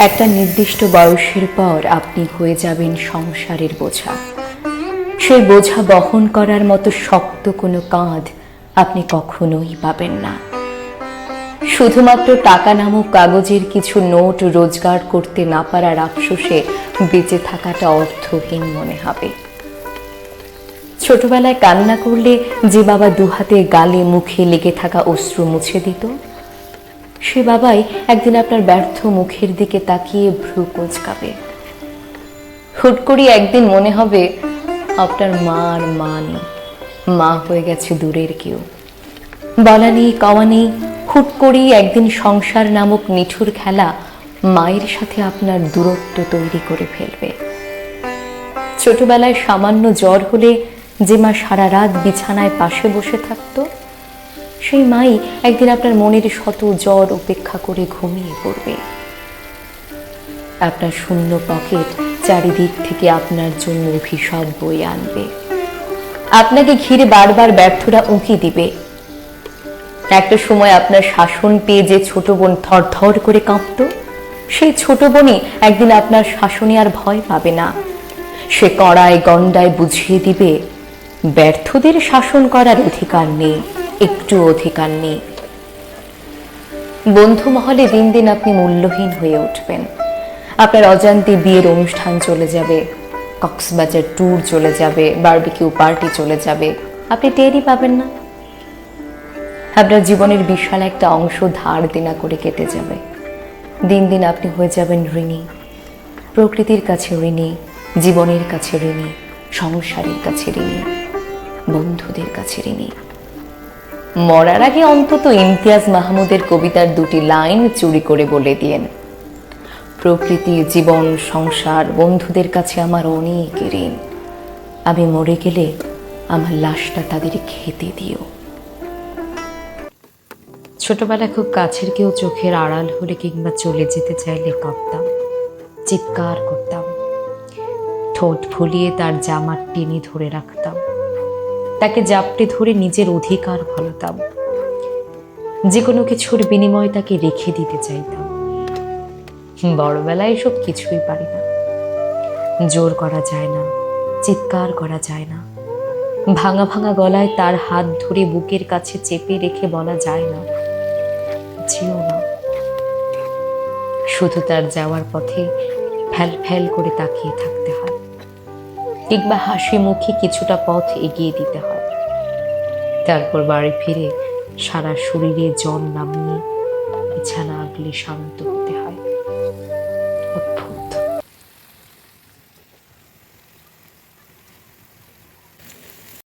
একটা নির্দিষ্ট বয়সের পর আপনি হয়ে যাবেন সংসারের বোঝা। সেই বোঝা বহন করার মতো শক্ত কোনো কাঁধ আপনি কখনোই পাবেন না। শুধুমাত্র টাকা নামক কাগজের কিছু নোট রোজগার করতে না পারার আফসোসে বেঁচে থাকাটা অর্থহীন মনে হবে। ছোটবেলায় কান্না করলে যে বাবা দুহাতে গালে মুখে লেগে থাকা অশ্রু মুছে দিত সে বাবাই একদিন আপনার ব্যর্থ মুখের দিকে তাকিয়ে ভ্রু কোচকাবে। হুট করি একদিন মনে হবে আপনার মা আর মা নেই। মা হয়ে গেছে দূরের কেউ। বলা নেই, কওয়া নেই, হুট করেই একদিন সংসার নামক নিঠুর খেলা মায়ের সাথে আপনার দূরত্ব তৈরি করে ফেলবে। ছোটবেলায় সামান্য জ্বর হলে যে মা সারা রাত বিছানায় পাশে বসে থাকতো সেই মাই একদিন আপনার মনের শত জ্বর উপেক্ষা করে ঘুমিয়ে পড়বে। আপনার শূন্য পকেট চারিদিক থেকে আপনার জন্য অভিশাপ বয়ে আনবে। আপনাকে ঘিরে বারবার ব্যর্থরা উঁকি দিবে। একটা সময় আপনার শাসন পেয়ে যে ছোট বোন থর থর করে কাঁপত, সেই ছোট বোনই একদিন আপনার শাসনে আর ভয় পাবে না। সে কড়ায় গন্ডায় বুঝিয়ে দিবে, ব্যর্থদের শাসন করার অধিকার নেই। একটু অধিকার নেই। বন্ধু মহলে দিন দিন আপনি মূল্যহীন হয়ে উঠবেন। আপনার অজান্তে বিয়ের অনুষ্ঠান চলে যাবে, কক্সবাজার ট্যুর চলে যাবে বারবিকিউ পার্টি চলে যাবে। আপনি টেরই পাবেন না। আপনার জীবনের বিশাল একটা অংশ ধার দেনা করে কেটে যাবে। দিন দিন আপনি হয়ে যাবেন ঋণী। প্রকৃতির কাছে ঋণী, জীবনের কাছে ঋণী, সংসারের কাছে ঋণী, বন্ধুদের কাছে ঋণী। মরার আগে অন্তত ইমতিয়াজ মাহমুদের কবিতার দুটি লাইন চুরি করে বলে দিয়েন। প্রকৃতি, জীবন, সংসার, বন্ধুদের কাছে আমার অনেক ঋণ। আমি মরে গেলে আমার লাশটা তাদের খেতে দিও। ছোটবেলায় খুব কাছের কেউ চোখের আড়াল হলে কিংবা চলে যেতে চাইলে কাঁপতাম চিৎকার করতাম। ঠোঁট ফুলিয়ে তার জামার টেনে ধরে রাখতাম। তাকে জাপটে ধরে নিজের অধিকার ফলাতাম যে কোনো কিছুর বিনিময়ে তাকে রেখে দিতে চাইতাম। বড়বেলায় এসব কিছুই পারি না। জোর করা যায় না, চিৎকার করা যায় না। ভাঙা ভাঙা গলায় তার হাত ধরে বুকের কাছে চেপে রেখে বলা যায় না। যেও না। শুধু তার যাওয়ার পথে ফ্যাল ফ্যাল করে তাকিয়ে থাকতে হয়। কিংবা হাসি মুখে কিছুটা পথ এগিয়ে দিতে হয়। তারপর বাড়ি ফিরে সারা শরীরে জল নামিয়ে বিছানা আগলে শান্ত হতে